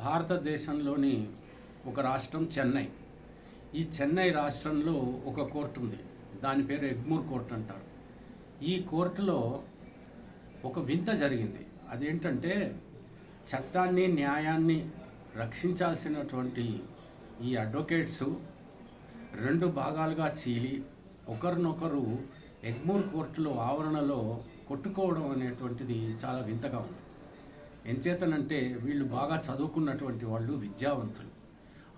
భారతదేశంలోని ఒక రాష్ట్రం చెన్నై. ఈ చెన్నై రాష్ట్రంలో ఒక కోర్టు ఉంది. దాని పేరు ఎగ్మూర్ కోర్టు అంటారు. ఈ కోర్టులో ఒక వింత జరిగింది. అదేంటంటే చట్టాన్ని న్యాయాన్ని రక్షించాల్సినటువంటి ఈ అడ్వకేట్స్ రెండు భాగాలుగా చీలి ఒకరినొకరు ఎగ్మూర్ కోర్టులో ఆవరణలో కొట్టుకోవడం అనేటువంటిది చాలా వింతగా ఉంది. ఎంచేతనంటే వీళ్ళు బాగా చదువుకున్నటువంటి వాళ్ళు విద్యావంతులు.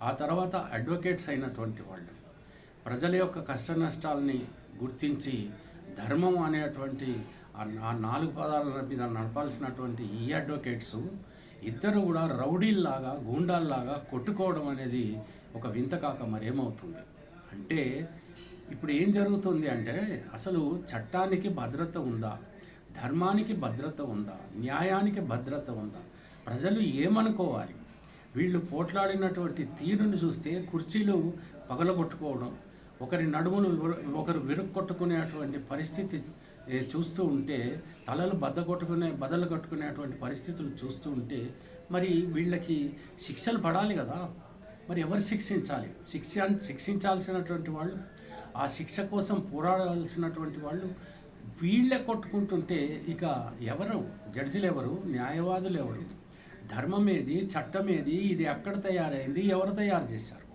ఆ తర్వాత అడ్వకేట్స్ అయినటువంటి వాళ్ళు. ప్రజల యొక్క కష్ట నష్టాలని గుర్తించి ధర్మం అనేటువంటి ఆ ఆ నాలుగు పదాల మీద నడపాల్సినటువంటి ఈ అడ్వకేట్స్ ఇద్దరు కూడా రౌడీల్లాగా గూండాల్లాగా కొట్టుకోవడం అనేది ఒక వింత కాక మరేమవుతుంది? అంటే ఇప్పుడు ఏం జరుగుతుంది అంటే అసలు చట్టానికి భద్రత ఉందా? ధర్మానికి భద్రత ఉందా? న్యాయానికి భద్రత ఉందా? ప్రజలు ఏమనుకోవాలి? వీళ్ళు పోట్లాడినటువంటి తీరుని చూస్తే కుర్చీలు పగలగొట్టుకోవడం ఒకరి నడుములు ఒకరు విరుక్కొట్టుకునేటువంటి పరిస్థితి చూస్తూ ఉంటే తలలు బద్ద కొట్టుకునే బదలు కట్టుకునేటువంటి పరిస్థితులు చూస్తూ ఉంటే మరి వీళ్ళకి శిక్షలు పడాలి కదా? మరి ఎవరు శిక్షించాలి? శిక్ష శిక్షించాల్సినటువంటి వాళ్ళు ఆ శిక్ష కోసం పోరాడాల్సినటువంటి వాళ్ళు వీళ్ళే కొట్టుకుంటుంటే ఇక ఎవరు? జడ్జిలు ఎవరు? న్యాయవాదులు ఎవరు? ధర్మం ఏది? చట్టం ఏది? ఇది ఎక్కడ తయారైంది? ఎవరు తయారు చేశారు?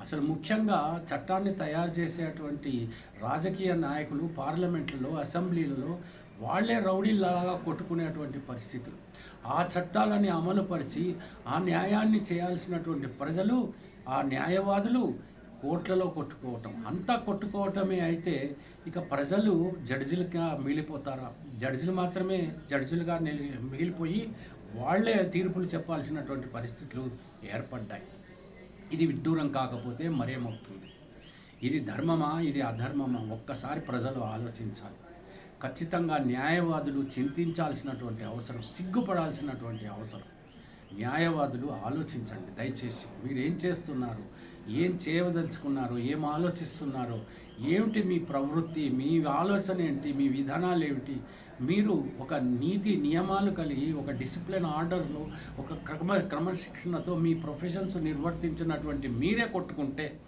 అసలు ముఖ్యంగా చట్టాన్ని తయారు చేసేటువంటి రాజకీయ నాయకులు పార్లమెంట్లలో అసెంబ్లీలలో వాళ్ళే రౌడీలాగా కొట్టుకునేటువంటి పరిస్థితులు. ఆ చట్టాలని అమలుపరిచి ఆ న్యాయాన్ని చేయాల్సినటువంటి ప్రజలు ఆ న్యాయవాదులు కోట్లలో కొట్టుకోవటం. అంతా కొట్టుకోవటమే అయితే ఇక ప్రజలు జడ్జిలుగా మిగిలిపోతారా? జడ్జిలు మాత్రమే జడ్జిలుగా నిలి- మిగిలిపోయి వాళ్ళే తీర్పులు చెప్పాల్సినటువంటి పరిస్థితులు ఏర్పడ్డాయి. ఇది విడ్డూరం కాకపోతే మరేమవుతుంది? ఇది ధర్మమా? ఇది అధర్మమా? ఒక్కసారి ప్రజలు ఆలోచించాలి. ఖచ్చితంగా న్యాయవాదులు చింతించాల్సినటువంటి అవసరం సిగ్గుపడాల్సినటువంటి అవసరం. న్యాయవాదులు ఆలోచించండి దయచేసి. మీరు ఏం చేస్తున్నారు? ఏం చేయదలుచుకున్నారో? ఏం ఆలోచిస్తున్నారో? ఏమిటి మీ ప్రవృత్తి? మీ ఆలోచన ఏంటి? మీ విధానాలు ఏమిటి? మీరు ఒక నీతి నియమాలు కలిగి ఒక డిసిప్లిన్ ఆర్డర్లో ఒక క్రమ క్రమశిక్షణతో మీ ప్రొఫెషన్స్ నిర్వర్తించినటువంటి మీరే కొట్టుకుంటే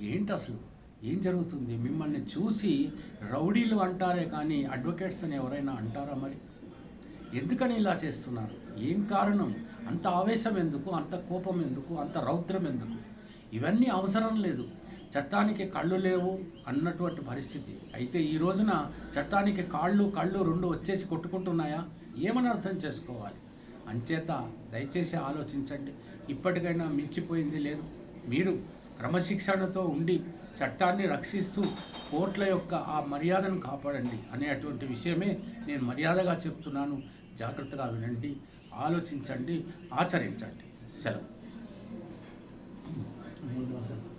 ఏంటి అసలు ఏం జరుగుతుంది? మిమ్మల్ని చూసి రౌడీలు అంటారే కానీ అడ్వకేట్స్ అని ఎవరైనా అంటారా మరి? ఎందుకని ఇలా చేస్తున్నారు? ఏం కారణం? అంత ఆవేశం ఎందుకు? అంత కోపం ఎందుకు? అంత రౌద్రం ఎందుకు? ఇవన్నీ అవసరం లేదు. చట్టానికి కళ్ళు లేవు అన్నటువంటి పరిస్థితి. అయితే ఈ రోజున చట్టానికి కాళ్ళు కళ్ళు రెండు వచ్చేసి కొట్టుకుంటున్నాయా? ఏమని అర్థం చేసుకోవాలి? అంచేత దయచేసి ఆలోచించండి. ఇప్పటికైనా మించిపోయింది లేదు. మీరు క్రమశిక్షణతో ఉండి చట్టాన్ని రక్షిస్తూ కోర్టుల యొక్క ఆ మర్యాదను కాపాడండి అనేటువంటి విషయమే నేను మర్యాదగా చెప్తున్నాను. జాగ్రత్తగా వినండి ఆలోచించండి ఆచరించండి. సెలవు. ధన్యవాదాలు